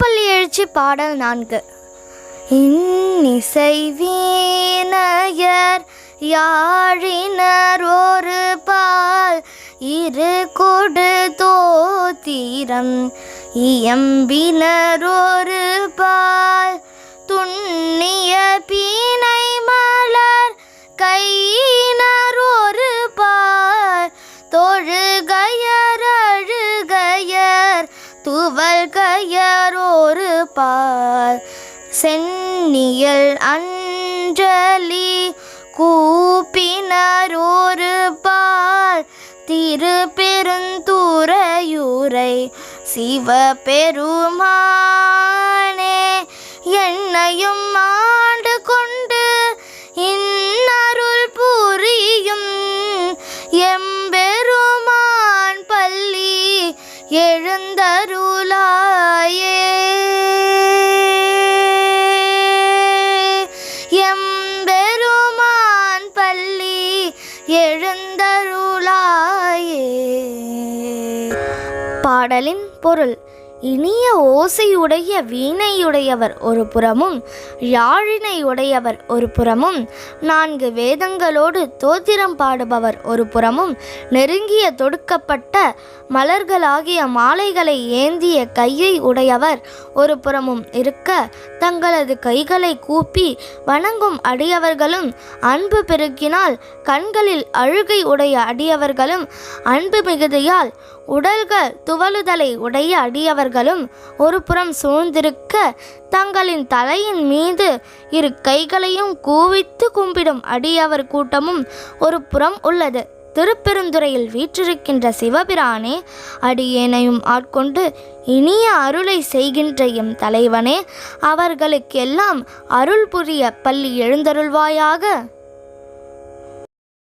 திருச்சி பாடல் நான்கு. இன்னிசை வீணையர் யாழினர் ஒரு பால் இரு கொடு தோத்திரம் இயம்பினர் ஒரு கையரோரு பார். சென்னியல் அஞ்சலி கூப்பினரோரு பார். திருப்பெருந்துறையூரை திரு எம்பெருமான் பள்ளி எழுந்தருளாயே. பாடலின் பொருள் இனிய ஓசையுடைய வீணையுடையவர் ஒரு புறமும் யாழினை உடையவர் ஒரு புறமும் நான்கு வேதங்களோடு தோத்திரம் பாடுபவர் ஒரு புறமும் நெருங்கிய தொடுக்கப்பட்ட மலர்களாகிய மாலைகளை ஏந்திய கையை உடையவர் ஒரு புறமும் இருக்க தங்களது கைகளை கூப்பி வணங்கும் அடியவர்களும் அன்பு பெருக்கினால் கண்களில் அழுகை உடைய அடியவர்களும் அன்பு மிகுதியால் உடல்கள் துவலுதலை உடைய அடியவர்கள் அவர்களும் ஒருபுறம் சூழ்ந்திருக்க தங்களின் தலையின் மீது இரு கைகளையும் கூவித்து கும்பிடும் அடியவர் கூட்டமும் ஒரு புறம் உள்ளது. திருப்பெருந்துறையில் வீற்றிருக்கின்ற சிவபிரானே அடியேனையும் ஆட்கொண்டு இனிய அருளை செய்கின்ற எம் தலைவனே அவர்களுக்கெல்லாம் அருள் புரிய பள்ளி எழுந்தருள்வாயாக.